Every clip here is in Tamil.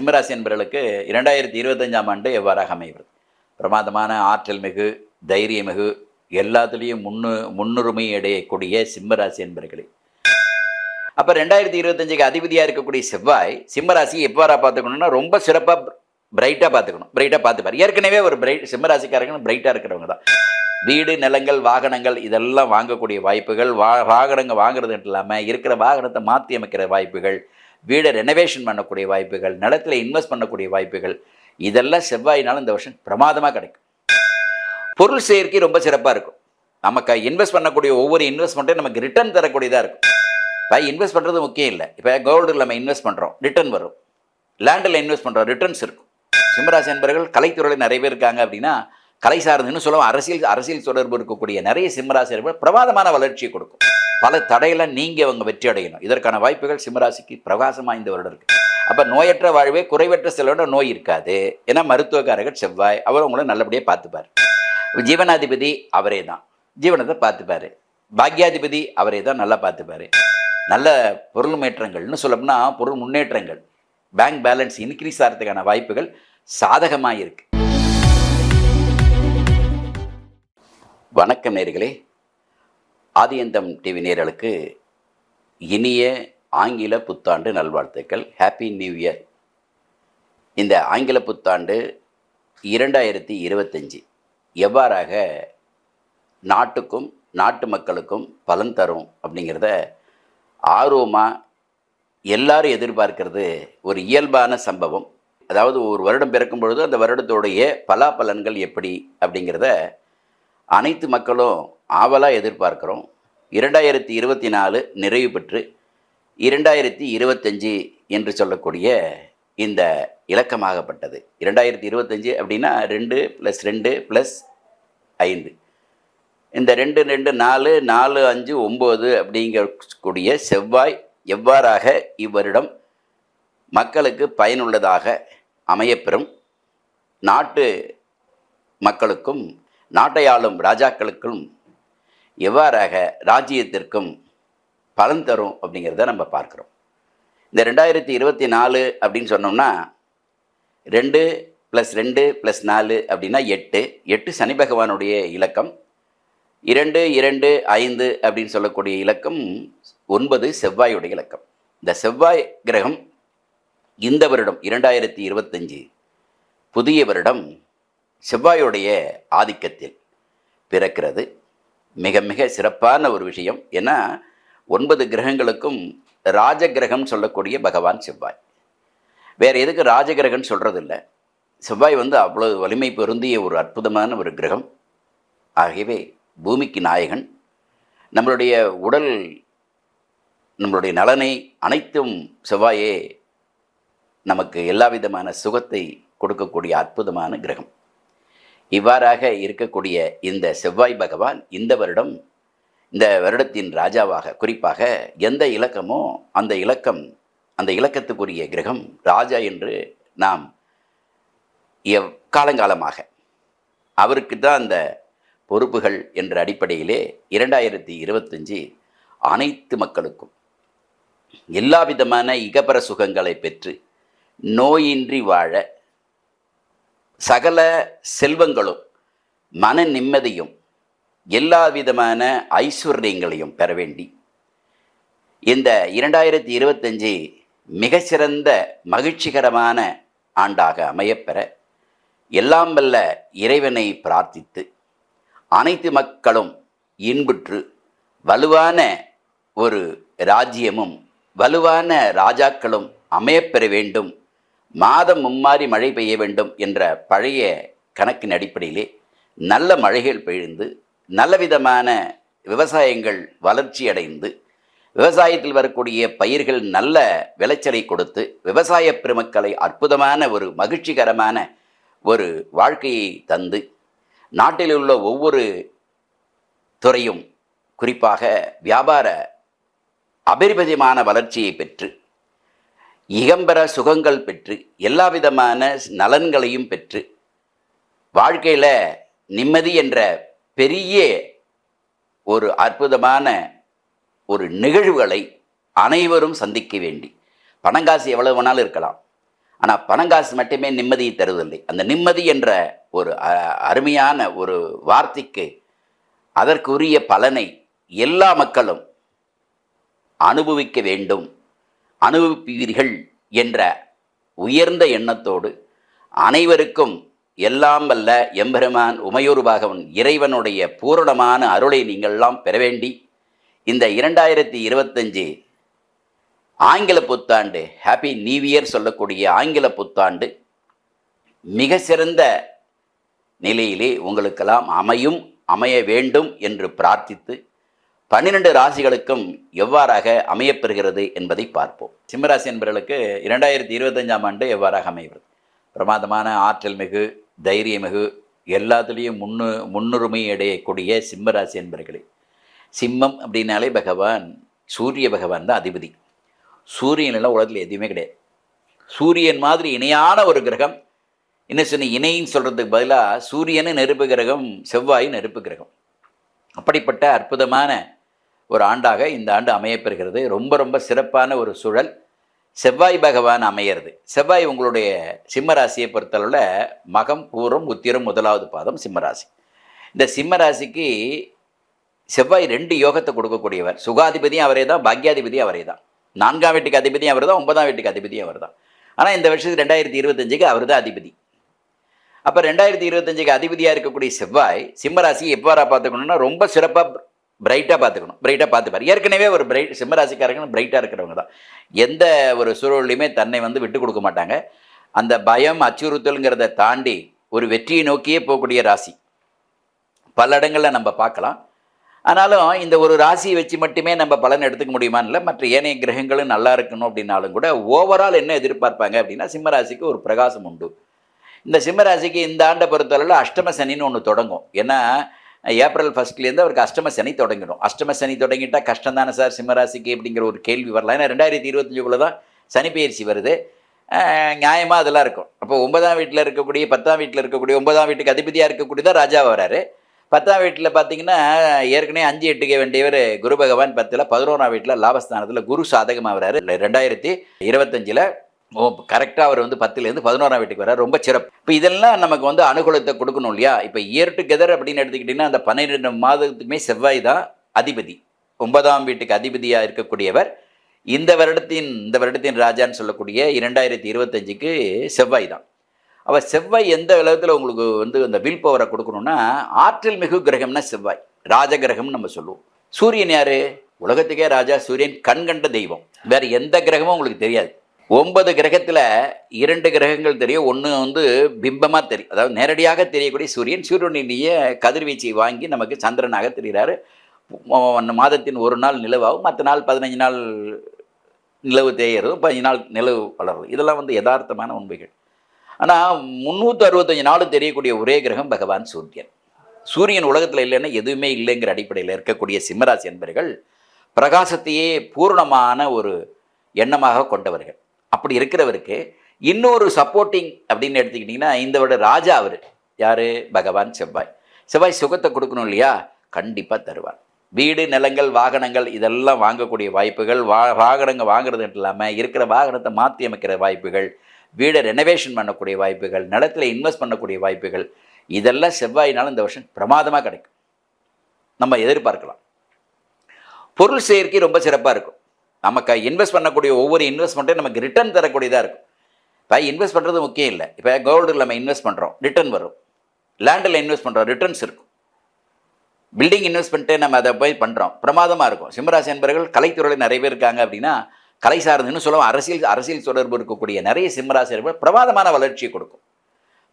சிம்மராசி என்பவர்களுக்கு இரண்டாயிரத்தி இருபத்தஞ்சாம் ஆண்டு எவ்வாறாக அமைகிறது பிரமாதமான ஆற்றல் மிகு தைரிய மிகு எல்லாத்துலேயும் முன்னு முன்னுரிமை அடையக்கூடிய சிம்மராசி என்பர்களே அப்போ ரெண்டாயிரத்தி இருபத்தஞ்சுக்கு அதிபதியாக இருக்கக்கூடிய செவ்வாய் சிம்மராசி எவ்வாறா பார்த்துக்கணும்னா ரொம்ப சிறப்பாக பிரைட்டாக பார்த்துக்கணும். பிரைட்டாக பார்த்துப்பார். ஏற்கனவே ஒரு பிரைட் சிம்மராசிக்காரங்க பிரைட்டாக இருக்கிறவங்க தான். வீடு நிலங்கள் வாகனங்கள் இதெல்லாம் வாங்கக்கூடிய வாய்ப்புகள் வா வாகனங்கள் வாங்குறது மட்டும் இல்லாமல் இருக்கிற வாகனத்தை மாற்றி அமைக்கிற வாய்ப்புகள் வீடை ரெனோவேஷன் பண்ணக்கூடிய வாய்ப்புகள் நிலத்தில் இன்வெஸ்ட் பண்ணக்கூடிய வாய்ப்புகள் இதெல்லாம் செவ்வாயினாலும் இந்த வருஷம் பிரமாதமாக கிடைக்கும். பொருள் சேர்க்கை ரொம்ப சிறப்பாக இருக்கும். நமக்கு இன்வெஸ்ட் பண்ணக்கூடிய ஒவ்வொரு இன்வெஸ்ட்மெண்ட்டும் நமக்கு ரிட்டர்ன் தரக்கூடியதாக இருக்கும். இப்போ இன்வெஸ்ட் பண்ணுறது முக்கியம் இல்லை. இப்போ கோல்டில் நம்ம இன்வெஸ்ட் பண்ணுறோம் ரிட்டர்ன் வரும். லேண்டில் இன்வெஸ்ட் பண்ணுறோம் ரிட்டர்ன்ஸ் இருக்கும். சிம்மராசி என்பவர்கள் கலைத்துறையில் நிறைய பேர் இருக்காங்க அப்படின்னா கலை சார்ந்துன்னு சொல்லுவோம். அரசியல் அரசியல் தொடர்பு இருக்கக்கூடிய நிறைய சிம்மராசி என்பவர் பிரமாதமான வளர்ச்சியை கொடுக்கும். பல தடையெல்லாம் நீங்கள் அவங்க வெற்றி அடையணும். இதற்கான வாய்ப்புகள் சிம்மராசிக்கு பிரகாசம் வாய்ந்த வருடம் இருக்குது அப்போ நோயற்ற வாழ்வே குறைவற்ற செலவோட நோய் இருக்காது. ஏன்னா மருத்துவக்காரர்கள் செவ்வாய் அவர் உங்களை நல்லபடியாக பார்த்துப்பார். ஜீவனாதிபதி அவரே தான். ஜீவனத்தை பார்த்துப்பார். பாக்யாதிபதி அவரே தான் நல்லா பார்த்துப்பார். நல்ல பொருள் மேற்றங்கள்னு சொல்லப்போனால் பொருள் முன்னேற்றங்கள் பேங்க் பேலன்ஸ் இன்க்ரீஸ் ஆகிறதுக்கான வாய்ப்புகள் சாதகமாக இருக்குது வணக்கம் நேர்களே. ஆதியந்தம் டிவி நேர்களுக்கு இனிய ஆங்கில புத்தாண்டு நல்வாழ்த்துக்கள். ஹாப்பி நியூ இயர் இந்த ஆங்கில புத்தாண்டு இரண்டாயிரத்தி இருபத்தஞ்சி எவ்வாறாக நாட்டுக்கும் நாட்டு மக்களுக்கும் பலன் தரும் அப்படிங்கிறத ஆர்வமாக எல்லாரும் எதிர்பார்க்கிறது ஒரு இயல்பான சம்பவம். அதாவது ஒரு வருடம் பிறக்கும் பொழுது அந்த வருடத்துடைய பலாபலன்கள் எப்படி அப்படிங்கிறத அனைத்து மக்களும் ஆவலாக எதிர்பார்க்குறோம். இரண்டாயிரத்தி இருபத்தி நாலு நிறைவு பெற்று இரண்டாயிரத்தி இருபத்தஞ்சி என்று சொல்லக்கூடிய இந்த இலக்கமாகப்பட்டது. இரண்டாயிரத்தி இருபத்தஞ்சி அப்படின்னா ரெண்டு ப்ளஸ் ரெண்டு ப்ளஸ் ஐந்து. இந்த ரெண்டு ரெண்டு நாலு நாலு அஞ்சு ஒம்பது அப்படிங்கக்கூடிய செவ்வாய் எவ்வாறாக இவ்வருடம் மக்களுக்கு பயனுள்ளதாக அமையப்பெறும். நாட்டு மக்களுக்கும் நாட்டை ஆளும் ராஜாக்களுக்கும் எவ்வாறாக ராஜ்யத்திற்கும் பலன் தரும் அப்படிங்கிறத நம்ம பார்க்குறோம். இந்த ரெண்டாயிரத்தி இருபத்தி நாலு அப்படின்னு சொன்னோம்னா ரெண்டு ப்ளஸ் ரெண்டு ப்ளஸ் நாலு அப்படின்னா எட்டு. எட்டு சனி பகவானுடைய இலக்கம். இரண்டு இரண்டு ஐந்து அப்படின்னு சொல்லக்கூடிய இலக்கம் ஒன்பது செவ்வாயுடைய இலக்கம். இந்த செவ்வாய் கிரகம் இந்த வருடம் இரண்டாயிரத்தி இருபத்தஞ்சி புதிய வருடம் செவ்வாயுடைய ஆதிக்கத்தில் பிறக்கிறது. மிக மிக சிறப்பான ஒரு விஷயம். ஏன்னா ஒன்பது கிரகங்களுக்கும் ராஜகிரகம் சொல்லக்கூடிய பகவான் செவ்வாய். வேறு எதுக்கு சொல்கிறது சொல்கிறதில்ல செவ்வாய் வந்து அவ்வளோ வலிமை பொருந்திய ஒரு அற்புதமான ஒரு கிரகம். ஆகவே பூமிக்கு நாயகன். நம்மளுடைய உடல் நம்மளுடைய நலனை அனைத்தும் செவ்வாயே நமக்கு எல்லா விதமான சுகத்தை கொடுக்கக்கூடிய அற்புதமான கிரகம். இவ்வாறாக இருக்கக்கூடிய இந்த செவ்வாய் பகவான் இந்த வருடம் இந்த வருடத்தின் ராஜாவாக குறிப்பாக எந்த இலக்கமோ அந்த இலக்கம் அந்த இலக்கத்துக்குரிய கிரகம் ராஜா என்று நாம் எவ் காலங்காலமாக அவருக்கு தான் அந்த பொறுப்புகள் என்ற அடிப்படையிலே இரண்டாயிரத்தி இருபத்தஞ்சி அனைத்து மக்களுக்கும் எல்லா விதமான இகபர சுகங்களை பெற்று நோயின்றி வாழ சகல செல்வங்களும் மன நிம்மதியும் எல்லா விதமான ஐஸ்வர்யங்களையும் பெற வேண்டி. இந்த இரண்டாயிரத்தி இருபத்தஞ்சி மிகச்சிறந்த மகிழ்ச்சிகரமான ஆண்டாக அமையப்பெற எல்லாம் வல்ல இறைவனை பிரார்த்தித்து அனைத்து மக்களும் இன்புற்று வலுவான ஒரு ராஜ்யமும் வலுவான ராஜாக்களும் அமையப்பெற வேண்டும் மாதம் மும்மாறி மழை பெய்ய வேண்டும் என்ற பழைய கணக்கின் அடிப்படையிலே நல்ல மழைகள் பெய்ந்து நல்ல விதமான விவசாயங்கள் வளர்ச்சி அடைந்து விவசாயத்தில் வரக்கூடிய பயிர்கள் நல்ல விளைச்சலை கொடுத்து விவசாய பெருமக்களை அற்புதமான ஒரு மகிழ்ச்சிகரமான ஒரு வாழ்க்கையை தந்து நாட்டில் உள்ள ஒவ்வொரு துறையும் குறிப்பாக வியாபார அபரிமிதமான வளர்ச்சியை பெற்று இகம்பர சுகங்கள் பெற்று எல்லா விதமான நலன்களையும் பெற்று வாழ்க்கையில் நிம்மதி என்ற பெரிய ஒரு அற்புதமான ஒரு நிகழ்வுகளை அனைவரும் சந்திக்க வேண்டி. பணங்காசு எவ்வளவு வேணாலும் இருக்கலாம். ஆனால் பணங்காசு மட்டுமே நிம்மதியை தருவதில்லை. அந்த நிம்மதி என்ற ஒரு அருமையான ஒரு வார்த்தைக்கு அதற்குரிய பலனை எல்லா மக்களும் அனுபவிக்க வேண்டும். அனுபவிப்பீர்கள் என்ற உயர்ந்த எண்ணத்தோடு அனைவருக்கும் எல்லாம் வல்ல எம்பெருமான் உமையூர் பாகவன் இறைவனுடைய பூரணமான அருளை நீங்கள்லாம் பெற வேண்டி இந்த இரண்டாயிரத்தி இருபத்தஞ்சு ஆங்கில புத்தாண்டு ஹாப்பி நியூ இயர் சொல்லக்கூடிய ஆங்கில புத்தாண்டு மிக சிறந்த நிலையிலே உங்களுக்கெல்லாம் அமையும் அமைய வேண்டும் என்று பிரார்த்தித்து பன்னிரண்டு ராசிகளுக்கும் எவ்வாறாக அமையப்பெறுகிறது என்பதை பார்ப்போம். சிம்மராசி என்பவர்களுக்கு இரண்டாயிரத்தி இருபத்தஞ்சாம் ஆண்டு எவ்வாறாக அமைகிறது? பிரமாதமான ஆற்றல் மிகு தைரியமிகு எல்லாத்துலேயும் முன்னு முன்னுரிமை அடையக்கூடிய சிம்மராசி என்பர்களே. சிம்மம் அப்படின்னாலே பகவான் சூரிய பகவான் தான் அதிபதி. சூரியனெல்லாம் உலகத்தில் எதுவுமே கிடையாது. சூரியன் மாதிரி இணையான ஒரு கிரகம் என்ன சொன்ன இணைன்னு சொல்கிறதுக்கு பதிலாக சூரியனு நெருப்பு கிரகம் செவ்வாய் நெருப்பு கிரகம். அப்படிப்பட்ட அற்புதமான ஒரு ஆண்டாக இந்த ஆண்டு அமையப்பெறுகிறது. ரொம்ப ரொம்ப சிறப்பான ஒரு சூழல். செவ்வாய் பகவான் அமையிறது. செவ்வாய் உங்களுடைய சிம்மராசியை பொறுத்தளவில் மகம் பூரம் உத்திரம் முதலாவது பாதம் சிம்மராசி. இந்த சிம்மராசிக்கு செவ்வாய் ரெண்டு யோகத்தை கொடுக்கக்கூடியவர். சுகாதிபதியும் அவரே தான் பாக்யாதிபதியும் அவரே தான் நான்காம் வீட்டுக்கு அதிபதியும் அவர் தான் ஒன்பதாம் வீட்டுக்கு அதிபதியும் அவர் தான் ஆனால் இந்த வருஷத்துக்கு ரெண்டாயிரத்தி இருபத்தஞ்சுக்கு அவர் தான் அதிபதி. அப்போ ரெண்டாயிரத்தி இருபத்தஞ்சுக்கு அதிபதியாக இருக்கக்கூடிய செவ்வாய் சிம்மராசி எவ்வாறா பார்த்துக்கணுன்னா ரொம்ப சிறப்பாக பிரைட்டாக பார்த்துக்கணும். பிரைட்டாக பார்த்துப்பார். ஏற்கனவே ஒரு பிரைட் சிம்மராசிக்காரங்க பிரைட்டாக இருக்கிறவங்க தான். எந்த ஒரு சூழல்லையுமே தன்னை வந்து விட்டு கொடுக்க மாட்டாங்க. அந்த பயம் அச்சுறுத்தலுங்கிறத தாண்டி ஒரு வெற்றியை நோக்கியே போகக்கூடிய ராசி. பல இடங்களில் நம்ம பார்க்கலாம். ஆனாலும் இந்த ஒரு ராசியை வச்சு மட்டுமே நம்ம பலன் எடுத்துக்க முடியுமான்னு இல்லை. மற்ற ஏனைய கிரகங்களும் நல்லா இருக்கணும் அப்படின்னாலும் கூட ஓவரால் என்ன எதிர்பார்ப்பாங்க அப்படின்னா சிம்மராசிக்கு ஒரு பிரகாசம் உண்டு. இந்த சிம்மராசிக்கு இந்த ஆண்டை பொறுத்தளவில் அஷ்டம சனின்னு ஒன்று தொடங்கும். ஏன்னா ஏப்ரல் ஃபஸ்ட்லேருந்து அவருக்கு அஷ்டம சனி தொடங்கிடும். அஷ்டம சனி தொடங்கிட்டா கஷ்டம் தானே சார்? சிம்மராசிக்கு அப்படிங்கிற ஒரு கேள்வி வரலாம். ஏன்னா ரெண்டாயிரத்தி இருபத்தஞ்சுக்குள்ளே தான் சனிப்பெயர்ச்சி வருது. நியாயமாக அதெல்லாம் இருக்கும். அப்போ ஒன்பதாம் வீட்டில் இருக்கக்கூடிய பத்தாம் வீட்டில் இருக்கக்கூடிய ஒன்பதாம் வீட்டுக்கு அதிபதியாக இருக்கக்கூடிய தான் ராஜா வராரு. பத்தாம் வீட்டில் பார்த்தீங்கன்னா ஏற்கனவே அஞ்சு எட்டுக்க வேண்டியவர் குரு பகவான் பத்தில் பதினோராம் வீட்டில் லாபஸ்தானத்தில் குரு சாதகமாக வராரு. ரெண்டாயிரத்தி இருபத்தஞ்சில் ஓ கரெக்டாக அவர் வந்து பத்துலேருந்து பதினோராம் வீட்டுக்கு வரார் ரொம்ப சிறப்பு. இப்போ இதெல்லாம் நமக்கு வந்து அனுகூலத்தை கொடுக்கணும் இல்லையா? இப்போ இயர் டுகெதர் அப்படின்னு எடுத்துக்கிட்டிங்கன்னா அந்த பன்னிரெண்டு மாதத்துக்குமே செவ்வாய் தான் அதிபதி. ஒன்பதாம் வீட்டுக்கு அதிபதியாக இருக்கக்கூடியவர். இந்த வருடத்தின் இந்த வருடத்தின் ராஜான்னு சொல்லக்கூடிய இரண்டாயிரத்தி இருபத்தஞ்சுக்கு செவ்வாய் தான். அவள் செவ்வாய் எந்த விதத்தில் உங்களுக்கு வந்து அந்த வில் பவரை கொடுக்கணும்னா ஆற்றல் மிகு கிரகம்னா செவ்வாய். ராஜ கிரகம்னு நம்ம சொல்லுவோம். சூரியன் யார்? உலகத்துக்கே ராஜா சூரியன் கண்கண்ட தெய்வம். வேற எந்த கிரகமும் உங்களுக்கு தெரியாது. ஒன்பது கிரகத்தில் இரண்டு கிரகங்கள் தெரியும். ஒன்று வந்து பிம்பமாக தெரியும் அதாவது நேரடியாக தெரியக்கூடிய சூரியன். சூரியனுடைய கதிர்வீச்சை வாங்கி நமக்கு சந்திரனாக தெரிகிறாரு. மாதத்தின் ஒரு நாள் நிலவாகும். மற்ற நாள் பதினஞ்சு நாள் நிலவு தேயறதும் பதினஞ்சு நாள் நிலவு வளரும் இதெல்லாம் வந்து யதார்த்தமான உண்மைகள். ஆனால் முந்நூற்றி அறுபத்தஞ்சு நாளும் தெரியக்கூடிய ஒரே கிரகம் பகவான் சூரியன். சூரியன் உலகத்தில் இல்லைன்னா எதுவுமே இல்லைங்கிற அடிப்படையில் இருக்கக்கூடிய சிம்மராசி என்பர்கள் பிரகாசத்தையே பூர்ணமான ஒரு எண்ணமாக கொண்டவர்கள். அப்படி இருக்கிறவருக்கு இன்னொரு சப்போர்ட்டிங் அப்படின்னு எடுத்துக்கிட்டிங்கன்னா இந்த விட ராஜா அவர். யார்? பகவான் செவ்வாய். செவ்வாய் சுகத்தை கொடுக்கணும் இல்லையா? கண்டிப்பாக தருவார். வீடு நிலங்கள் வாகனங்கள் இதெல்லாம் வாங்கக்கூடிய வாய்ப்புகள் வா வாகனங்கள் வாங்குறது மட்டும் இல்லாமல் இருக்கிற வாகனத்தை மாற்றி அமைக்கிற வாய்ப்புகள் வீடை ரெனோவேஷன் பண்ணக்கூடிய வாய்ப்புகள் நிலத்தில் இன்வெஸ்ட் பண்ணக்கூடிய வாய்ப்புகள் இதெல்லாம் செவ்வாயினாலும் இந்த வருஷம் பிரமாதமாக கிடைக்கும். நம்ம எதிர்பார்க்கலாம். பொருள் சேர்க்கை ரொம்ப சிறப்பாக இருக்கும். நமக்கு இன்வெஸ்ட் பண்ணக்கூடிய ஒவ்வொரு இன்வெஸ்ட்மெண்ட்டும் நமக்கு ரிட்டர்ன் தரக்கூடியதாக இருக்கும். இப்போ இன்வெஸ்ட் பண்ணுறது முக்கியம் இல்லை. இப்போ கோல்டில் நம்ம இன்வெஸ்ட் பண்ணுறோம் ரிட்டர்ன் வரும். லேண்டில் இன்வெஸ்ட் பண்ணுறோம் ரிட்டர்ன்ஸ் இருக்கும். பில்டிங் இன்வெஸ்ட்மெண்ட்டே நம்ம அதை போய் பண்ணுறோம் பிரமாதமாக இருக்கும். சிம்மராசி என்பவர்கள் கலைத்துறையில் நிறைய பேர் இருக்காங்க அப்படின்னா கலை சார்ந்துன்னு சொல்லுவோம். அரசியல் அரசியல் தொடர்பு இருக்கக்கூடிய நிறைய சிம்மராசி என்பவர் பிரமாதமான வளர்ச்சியை கொடுக்கும்.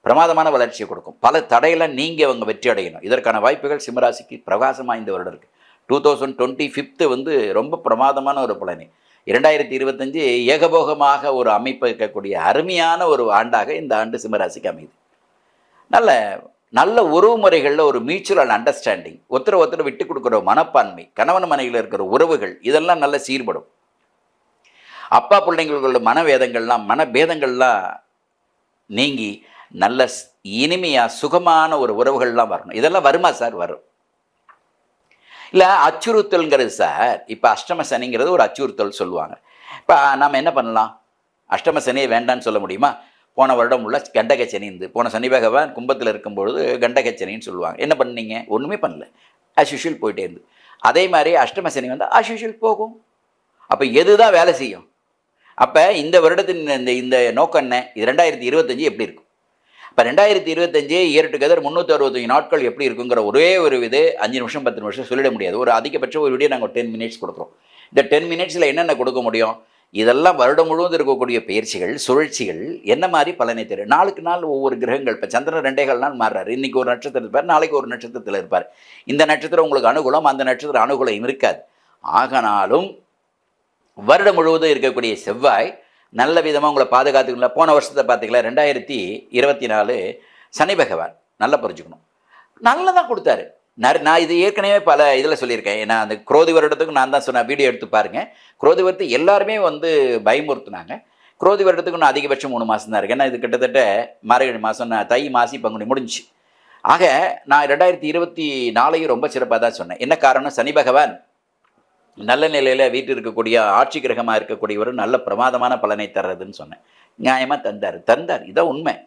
பிரமாதமான வளர்ச்சியை கொடுக்கும். பல தடையில் நீங்கள் அவங்க வெற்றி அடையணும். இதற்கான வாய்ப்புகள் சிம்மராசிக்கு பிரகாசமாக இந்த வருடம் இருக்குது டூ தௌசண்ட் டுவெண்ட்டி ஃபிஃப்த்து வந்து ரொம்ப பிரமாதமான ஒரு பலனி இரண்டாயிரத்தி இருபத்தஞ்சு ஏகபோகமாக ஒரு அமைப்பு இருக்கக்கூடிய அருமையான ஒரு ஆண்டாக இந்த ஆண்டு சிம்மராசிக்கு அமையுது. நல்ல நல்ல உறவு முறைகளில் ஒரு மியூச்சுவல் அண்டர்ஸ்டாண்டிங் ஒருத்தர் ஒருத்தர் விட்டு கொடுக்குற மனப்பான்மை கணவன் மனைவியில் இருக்கிற உறவுகள் இதெல்லாம் நல்ல சீர்படும். அப்பா பிள்ளைங்களுக்குள்ள மனவேதங்கள்லாம் மனபேதங்கள்லாம் நீங்கி நல்ல இனிமையாக சுகமான ஒரு உறவுகள்லாம் வரணும். இதெல்லாம் வருமா சார்? வரும். இல்லை அச்சுறுத்தல்ங்கிறது சார் இப்போ அஷ்டம சனிங்கிறது ஒரு அச்சுறுத்தல் சொல்லுவாங்க. இப்போ நம்ம என்ன பண்ணலாம்? அஷ்டம சனியை வேண்டான்னு சொல்ல முடியுமா? போன வருடம் உள்ள கண்டக சனி இருந்து போன சனி பகவான் கும்பத்தில் இருக்கும்பொழுது கண்டக சனின்னு சொல்லுவாங்க. என்ன பண்ணீங்க? ஒன்றுமே பண்ணல. As போயிட்டே இருந்து. அதே மாதிரி அஷ்டம சனி வந்து அஸ்யூஷுவல் போகும். அப்போ எது தான் வேலை செய்யும்? அப்போ இந்த வருடத்தின் இந்த இந்த நோக்கம் என்ன இது ரெண்டாயிரத்தி இருபத்தஞ்சு எப்படி இருக்கும்? இப்போ ரெண்டாயிரத்தி இருபத்தஞ்சு இயர் டுகெதர் முந்நூற்றி அறுபத்தஞ்சு நாட்கள் எப்படி இருக்குங்கிற ஒரே ஒரு இது அஞ்சு நிமிஷம் பத்து நிமிஷம் சொல்லிட முடியாது. ஒரு அதிகபட்சம் ஒரு வீடியோ நாங்கள் டென் மினிட்ஸ் கொடுக்குறோம். இந்த டென் மினிட்ஸில் என்னென்ன கொடுக்க முடியும்? இதெல்லாம் வருடம் முழுவதும் இருக்கக்கூடிய பயிற்சிகள் சுழற்சிகள் என்ன மாதிரி பலனை தரும் நாளுக்கு நாள் ஒவ்வொரு கிரகங்கள் இப்போ சந்திரன் ரெண்டேகால் நாள் மாறுறாரு. இன்றைக்கி ஒரு நட்சத்திரம் இருப்பார் நாளைக்கு ஒரு நட்சத்திரத்தில் இருப்பார். இந்த நட்சத்திரம் உங்களுக்கு அனுகூலம் அந்த நட்சத்திரம் அனுகூலம் இருக்காது. ஆகனாலும் வருடம் முழுவதும் இருக்கக்கூடிய செவ்வாய் நல்ல விதமாக உங்களை பாதுகாத்துக்கல போன வருஷத்தை பார்த்தீங்களா? ரெண்டாயிரத்தி இருபத்தி நாலு சனி பகவான் நல்லா புரிஞ்சுக்கணும். நல்லதாக கொடுத்தாரு. நர் நான் இது ஏற்கனவே பல இதில் சொல்லியிருக்கேன். ஏன்னா அந்த குரோதி வருடத்துக்கு நான் தான் சொன்னேன் வீடியோ எடுத்து பாருங்கள் குரோதி வருடத்தை எல்லாருமே வந்து பயமுறுத்துனாங்க. குரோதி வருடத்துக்கு நான் அதிகபட்சம் மூணு மாதம் தான் இருக்குது ஏன்னா இது கிட்டத்தட்ட மார்கழி மாதம் நான் தை மாசி பங்குனி முடிஞ்சுச்சு ஆக நான் ரெண்டாயிரத்தி இருபத்தி நாலையும் ரொம்ப சிறப்பாக தான் சொன்னேன். என்ன காரணம்? சனி பகவான் நல்ல நிலையில் வீட்டில் இருக்கக்கூடிய ஆட்சி கிரகமாக இருக்கக்கூடியவர் நல்ல பிரமாதமான பலனை தர்றதுன்னு சொன்னேன். நியாயமாக தந்தார். தந்தார். இதான் உண்மை.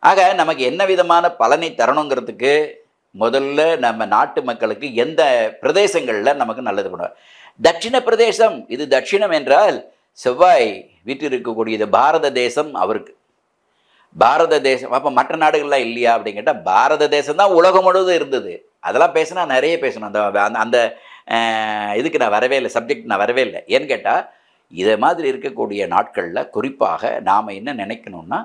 ஆக நமக்கு என்ன விதமான பலனை தரணுங்கிறதுக்கு முதல்ல நம்ம நாட்டு மக்களுக்கு எந்த பிரதேசங்களில் நமக்கு நல்லது பண்ணுவார்? தட்சிண பிரதேசம். இது தட்சிணம் என்றால் செவ்வாய் வீட்டில் இருக்கக்கூடியது பாரத தேசம் அவருக்கு. பாரத தேசம். அப்போ மற்ற நாடுகள்லாம் இல்லையா அப்படின்னு கேட்டால் பாரத தேசம் தான் உலகம் முழுவதும் இருந்தது. அதெல்லாம் பேசினா நிறைய பேசணும். அந்த அந்த- அந்த இதுக்கு நான் வரவே இல்லை சப்ஜெக்ட் நான் வரவே இல்லை. ஏன்னு கேட்டால் இதை மாதிரி இருக்கக்கூடிய நாட்களில் குறிப்பாக நாம் என்ன நினைக்கணும்னா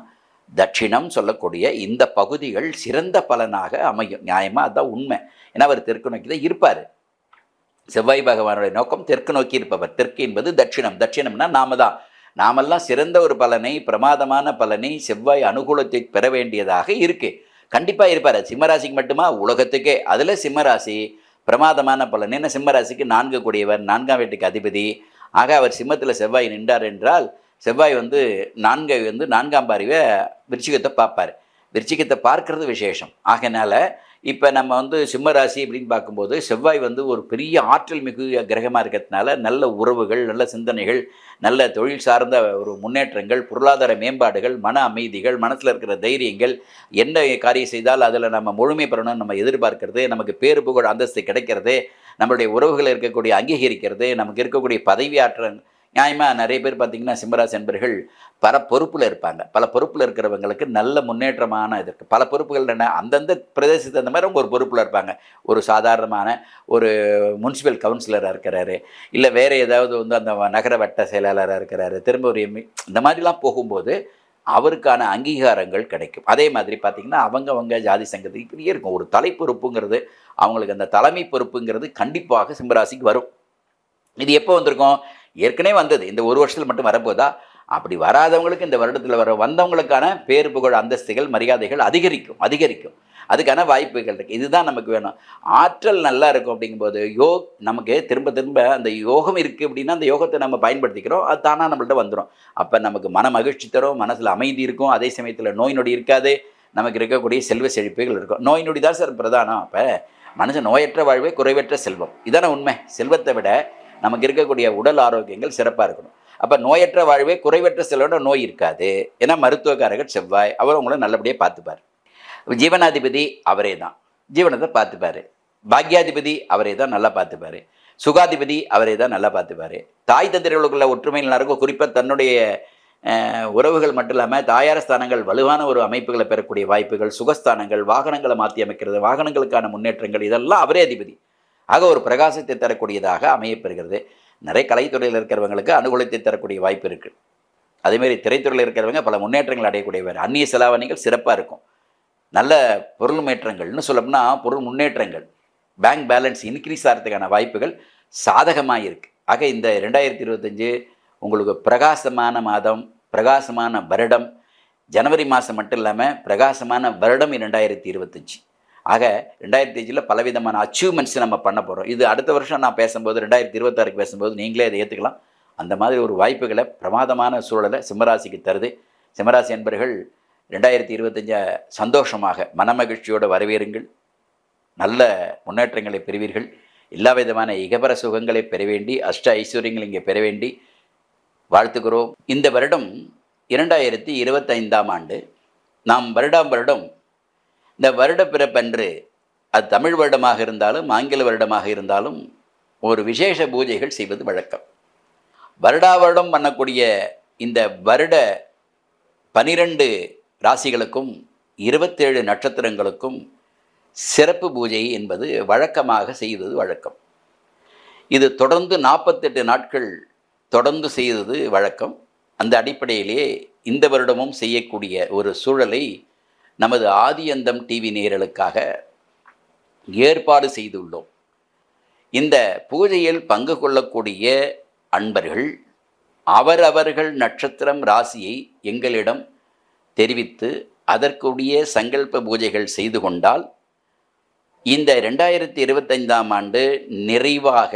தட்சிணம் சொல்லக்கூடிய இந்த பகுதிகள் சிறந்த பலனாக அமையும். நியாயமாக அதுதான் உண்மை. ஏன்னா அவர் தெற்கு நோக்கி தான் இருப்பார். செவ்வாய் பகவானுடைய நோக்கம் தெற்கு நோக்கி இருப்பவர். தெற்கு என்பது தட்சிணம். தட்சிணம்னா நாம தான். நாமெல்லாம் சிறந்த ஒரு பலனை பிரமாதமான பலனை செவ்வாய் அனுகூலத்தை பெற வேண்டியதாக இருக்குது கண்டிப்பாக இருப்பார். சிம்மராசிக்கு மட்டுமா? உலகத்துக்கே. அதில் சிம்மராசி பிரமாதமான பலன். என்ன சிம்மராசிக்கு? நான்கு கூடியவர் நான்காம் வீட்டுக்கு அதிபதி. ஆக அவர் சிம்மத்தில் செவ்வாய் நின்றார் என்றால் செவ்வாய் வந்து நான்கை வந்து நான்காம் பார்வை விருச்சிகத்தை பார்ப்பார். விருச்சிகத்தை பார்க்கறது விசேஷம். ஆகையினால இப்போ நம்ம வந்து சிம்ம ராசி அப்படின்னு பார்க்கும்போது செவ்வாய் வந்து ஒரு பெரிய ஆற்றல் மிகு கிரகமாக இருக்கிறதுனால நல்ல உறவுகள் நல்ல சிந்தனைகள் நல்ல தொழில் சார்ந்த ஒரு முன்னேற்றங்கள் பொருளாதார மேம்பாடுகள் மன அமைதிகள் மனசில் இருக்கிற தைரியங்கள் என்ன காரியம் செய்தால் அதில் நம்ம முழுமை பெறணும்னு நம்ம எதிர்பார்க்கறது நமக்கு பேரு புகழ் அந்தஸ்து கிடைக்கிறது நம்மளுடைய உறவுகள் இருக்கக்கூடிய அங்கீகரிக்கிறது நமக்கு இருக்கக்கூடிய பதவி ஆற்றல் நியாயமாக நிறைய பேர் பார்த்தீங்கன்னா சிம்மராசி என்பர்கள் பல பொறுப்பில் இருப்பாங்க. பல பொறுப்பில் இருக்கிறவங்களுக்கு நல்ல முன்னேற்றமான இது இருக்குது பல பொறுப்புகள் என்ன? அந்தந்த பிரதேசத்துக்கு அந்த மாதிரி அவங்க ஒரு பொறுப்பில் இருப்பாங்க. ஒரு சாதாரணமான ஒரு முனிசிபல் கவுன்சிலராக இருக்கிறாரு. இல்லை வேறு ஏதாவது வந்து அந்த நகர வட்ட செயலாளராக இருக்கிறாரு. திரும்ப ஒரு எம்இ இந்த மாதிரிலாம் போகும்போது அவருக்கான அங்கீகாரங்கள் கிடைக்கும். அதே மாதிரி பார்த்திங்கன்னா அவங்கவங்க ஜாதி சங்கத்துக்கு இப்படியே இருக்கும். ஒரு தலை பொறுப்புங்கிறது அவங்களுக்கு அந்த தலைமை பொறுப்புங்கிறது கண்டிப்பாக சிம்மராசிக்கு வரும். இது எப்போ வந்திருக்கும்? ஏற்கனவே வந்தது. இந்த ஒரு வருஷத்தில் மட்டும் வரப்போதா? அப்படி வராதவங்களுக்கு இந்த வருடத்தில் வர வந்தவங்களுக்கான பேர் புகழ் அந்தஸ்துகள் மரியாதைகள் அதிகரிக்கும் அதிகரிக்கும். அதுக்கான வாய்ப்புகள் இருக்குது இதுதான் நமக்கு வேணும். ஆற்றல் நல்லா இருக்கும் அப்படிங்கும்போது யோக் நமக்கு திரும்ப திரும்ப அந்த யோகம் இருக்குது அப்படின்னா அந்த யோகத்தை நம்ம பயன்படுத்திக்கிறோம். அது தானாக நம்மள்ட்ட வந்துடும் அப்போ நமக்கு மன மகிழ்ச்சி தரும் மனசில் அமைதி இருக்கும். அதே சமயத்தில் நோய் நொடி இருக்காது. நமக்கு இருக்கக்கூடிய செல்வ செழிப்புகள் இருக்கும். நோய் நொடி தான் சார் பிரதானம். அப்போ மனுஷன் நோயற்ற வாழ்வே குறைவற்ற செல்வம். இதான உண்மை. செல்வத்தை விட நமக்கு இருக்கக்கூடிய உடல் ஆரோக்கியங்கள் சிறப்பாக இருக்கணும். அப்போ நோயற்ற வாழ்வே குறைவற்ற சிலரோட நோய் இருக்காது. ஏன்னா மருத்துவக்காரர்கள் செவ்வாய் அவர் உங்களை நல்லபடியாக பார்த்துப்பார். ஜீவனாதிபதி அவரே தான். ஜீவனத்தை பார்த்துப்பார். பாக்யாதிபதி அவரே தான் நல்லா பார்த்துப்பார். சுகாதிபதி அவரே தான் நல்லா பார்த்துப்பார். தாய் தந்திரர்களுக்குள்ள ஒற்றுமை நடக்கும் குறிப்பாக தன்னுடைய உறவுகள் மட்டும் இல்லாமல் தாயார் ஸ்தானங்கள் வலுவான ஒரு அமைப்புகளை பெறக்கூடிய வாய்ப்புகள் சுகஸ்தானங்கள் வாகனங்களை மாற்றி அமைக்கிறது வாகனங்களுக்கான முன்னேற்றங்கள் இதெல்லாம் அவரே அதிபதி. ஆக ஒரு பிரகாசத்தை தரக்கூடியதாக அமையப்பெறுகிறது நிறைய கலைத்துறையில் இருக்கிறவங்களுக்கு அனுகூலத்தை தரக்கூடிய வாய்ப்பு இருக்குது அதேமாரி திரைத்துறையில் இருக்கிறவங்க பல முன்னேற்றங்கள் அடையக்கூடியவர். அந்நிய செலாவணிகள் சிறப்பாக இருக்கும். நல்ல பொருள் முன்னேற்றங்கள்னு சொல்லப்போனா பொருள் முன்னேற்றங்கள் பேங்க் பேலன்ஸ் இன்க்ரீஸ் ஆகிறதுக்கான வாய்ப்புகள் சாதகமாக இருக்குது ஆக இந்த ரெண்டாயிரத்தி இருபத்தஞ்சு உங்களுக்கு பிரகாசமான மாதம் பிரகாசமான வருடம் ஜனவரி மாதம் மட்டும் இல்லாமல் பிரகாசமான வருடம் இரண்டாயிரத்தி இருபத்தஞ்சி. ஆக ரெண்டாயிரத்தி அஞ்சில் பலவிதமான அச்சீவ்மெண்ட்ஸ் நம்ம பண்ண போகிறோம் இது அடுத்த வருஷம் நான் பேசும்போது ரெண்டாயிரத்தி இருபத்தாறுக்கு பேசும்போது நீங்களே இதை ஏற்றுக்கலாம் அந்த மாதிரி ஒரு வாய்ப்புகளை பிரமாதமான சூழலை சிம்மராசிக்கு தருது. சிம்மராசி என்பர்கள் ரெண்டாயிரத்தி இருபத்தஞ்ச சந்தோஷமாக மனமகிழ்ச்சியோடு வரவேறுங்கள். நல்ல முன்னேற்றங்களை பெறுவீர்கள். எல்லா விதமான இகபர சுகங்களை பெற வேண்டி அஷ்ட ஐஸ்வர்யங்கள் இங்கே பெற வேண்டி வாழ்த்துக்கிறோம் இந்த வருடம் இரண்டாயிரத்தி இருபத்தைந்தாம் ஆண்டு நாம் வருடாம் வருடம் இந்த வருட பிறப்பன்று அது தமிழ் வருடமாக இருந்தாலும் ஆங்கில வருடமாக இருந்தாலும் ஒரு விசேஷ பூஜைகள் செய்வது வழக்கம். வருடா வருடம் பண்ணக்கூடிய இந்த வருட பனிரெண்டு ராசிகளுக்கும் இருபத்தேழு நட்சத்திரங்களுக்கும் சிறப்பு பூஜை என்பது வழக்கமாக செய்தது வழக்கம். இது தொடர்ந்து நாற்பத்தெட்டு நாட்கள் தொடர்ந்து செய்தது வழக்கம். அந்த அடிப்படையிலேயே இந்த வருடமும் செய்யக்கூடிய ஒரு சூழலை நமது ஆதியந்தம் டிவி நேரலுக்காக ஏற்பாடு செய்துள்ளோம். இந்த பூஜையில் பங்கு கொள்ளக்கூடிய அன்பர்கள் அவரவர்கள் நட்சத்திரம் ராசியை எங்களிடம் தெரிவித்து அதற்குரிய சங்கல்ப பூஜைகள் செய்து கொண்டால் இந்த ரெண்டாயிரத்தி இருபத்தைந்தாம் ஆண்டு நிறைவாக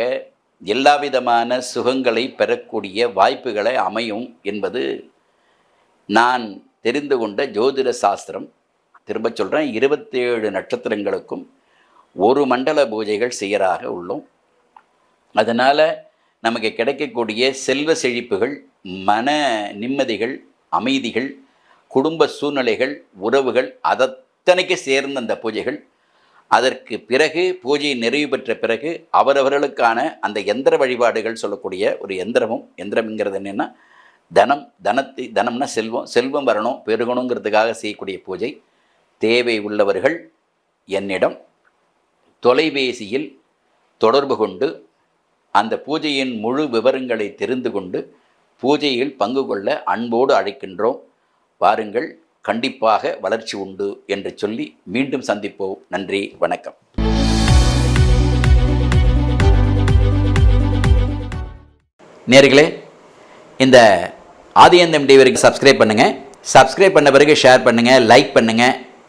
எல்லாவிதமான சுகங்களை பெறக்கூடிய வாய்ப்புகளை அமையும் என்பது நான் தெரிந்து கொண்ட ஜோதிட சாஸ்திரம். திரும்ப சொல்கிறேன் இருபத்தேழு நட்சத்திரங்களுக்கும் ஒரு மண்டல பூஜைகள் செய்யறாக உள்ளோம். அதனால் நமக்கு கிடைக்கக்கூடிய செல்வ செழிப்புகள் மன நிம்மதிகள் அமைதிகள் குடும்ப சூழ்நிலைகள் உறவுகள் அதத்தனைக்கு சேர்ந்த அந்த பூஜைகள். அதற்கு பிறகு பூஜை நிறைவு பெற்ற பிறகு அவரவர்களுக்கான அந்த எந்திர வழிபாடுகள் சொல்லக்கூடிய ஒரு எந்திரமும் எந்திரம்ங்கிறது என்னென்னா தனம் தனத்தை தனம்னா செல்வம் செல்வம் வரணும் பெருகணுங்கிறதுக்காக செய்யக்கூடிய பூஜை. தேவை உள்ளவர்கள் என்னிடம் தொலைபேசியில் தொடர்பு கொண்டு அந்த பூஜையின் முழு விவரங்களை தெரிந்து கொண்டு பூஜையில் பங்கு கொள்ள அன்போடு அழைக்கின்றோம். வாருங்கள் கண்டிப்பாக வளர்ச்சி உண்டு என்று சொல்லி மீண்டும் சந்திப்போம். நன்றி வணக்கம். நேர்களே இந்த ஆதியந்தம் டிவிக்கு சப்ஸ்கிரைப் பண்ணுங்கள் சப்ஸ்கிரைப் பண்ண பிறகு ஷேர் பண்ணுங்கள் லைக் பண்ணுங்கள்